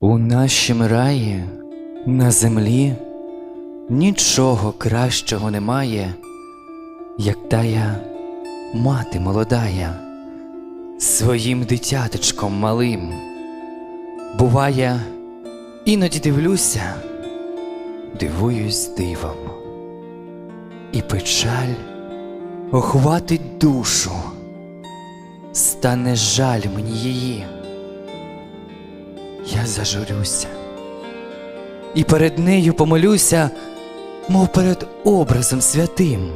У нашім раї на землі нічого кращого немає, як тая мати молодая своїм дитяточком малим. Буває, іноді дивлюся, дивуюсь дивом, і печаль охватить душу, стане жаль мені її. Зажурюся і перед нею помолюся, мов перед образом святим,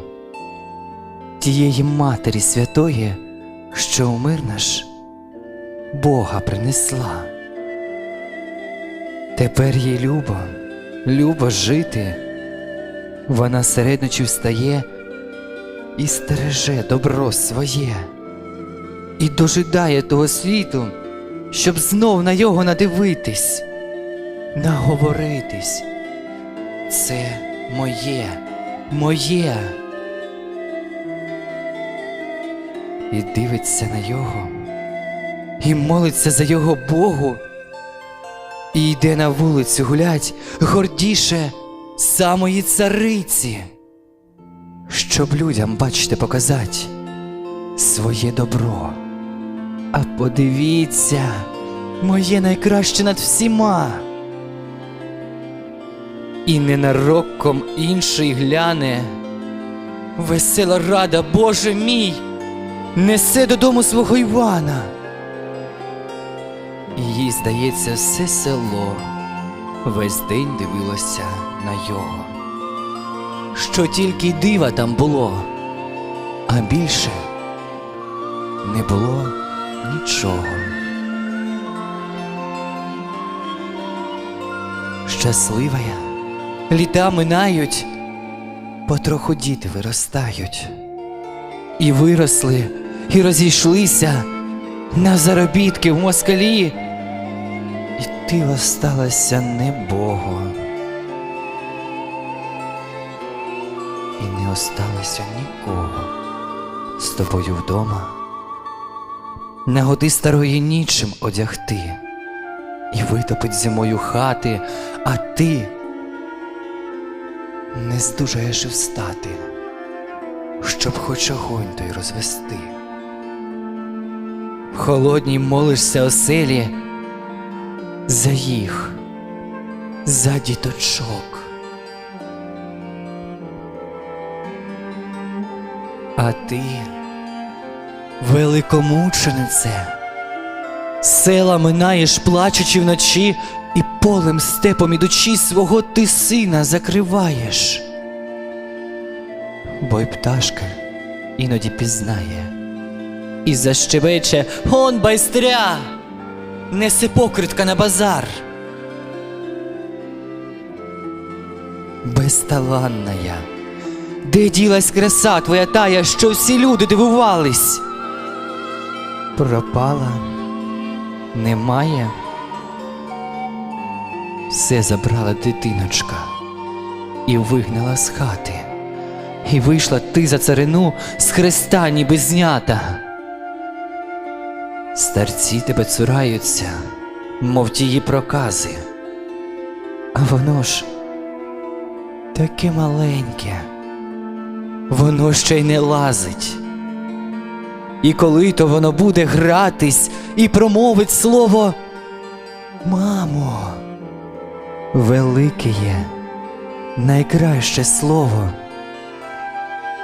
тієї Матері Святої, що у наш Бога принесла. Тепер їй любо, любо жити, вона середночі встає і стереже добро своє, і дожидає того світу, щоб знов на його надивитись, наговоритись. Це моє, моє. І дивиться на його, і молиться за його Богу, і йде на вулицю гулять гордіше самої цариці, щоб людям, бачите, показать своє добро. А подивіться, моє найкраще над всіма. І ненароком інший гляне. Весела рада, Боже мій, несе додому свого Івана. І їй, здається, все село весь день дивилося на його. Що тільки дива там було, а більше не було нічого. Щаслива я, літа минають, потроху діти виростають. І виросли, і розійшлися на заробітки в москалі, і ти осталася не Богу. І не осталося нікого з тобою вдома. Нагоди старої нічим одягти, і витопить зимою хати, а ти не здужаєш встати, щоб хоч огонь той розвести. В холодній молишся оселі за їх, за діточок. А ти великомученице, села минаєш, плачучи вночі, і полем степом ідучи свого ти сина закриваєш. Бо й пташка іноді пізнає і защебече он байстря, несе покритка на базар. Безталанна я, де ділась краса твоя тая, що всі люди дивувались? Пропала, немає. Все забрала дитиночка і вигнала з хати. І вийшла ти за царину з хреста ніби знята. Старці тебе цураються, мов тії прокази. А воно ж таке маленьке, воно ще й не лазить. І коли то воно буде гратись і промовить слово Мамо, велике є, найкраще слово.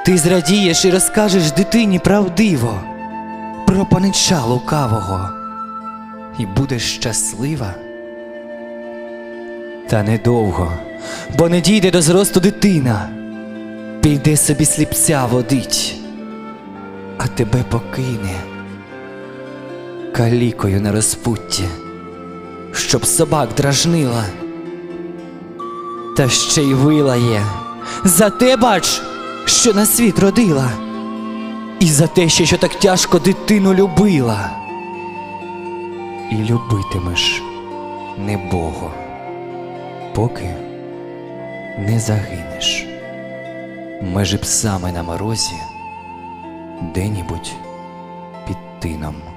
Ти зрадієш і розкажеш дитині правдиво про панича лукавого і будеш щаслива. Та недовго, бо не дійде до зросту дитина, піде собі сліпця водить, а тебе покине калікою на розпутті, щоб собак дражнила, та ще й вилає за те, бач, що на світ родила. І за те, ще, що так тяжко дитину любила. І любитимеш не Богу, поки не загинеш. Межі псами на морозі, де-нібудь під тином.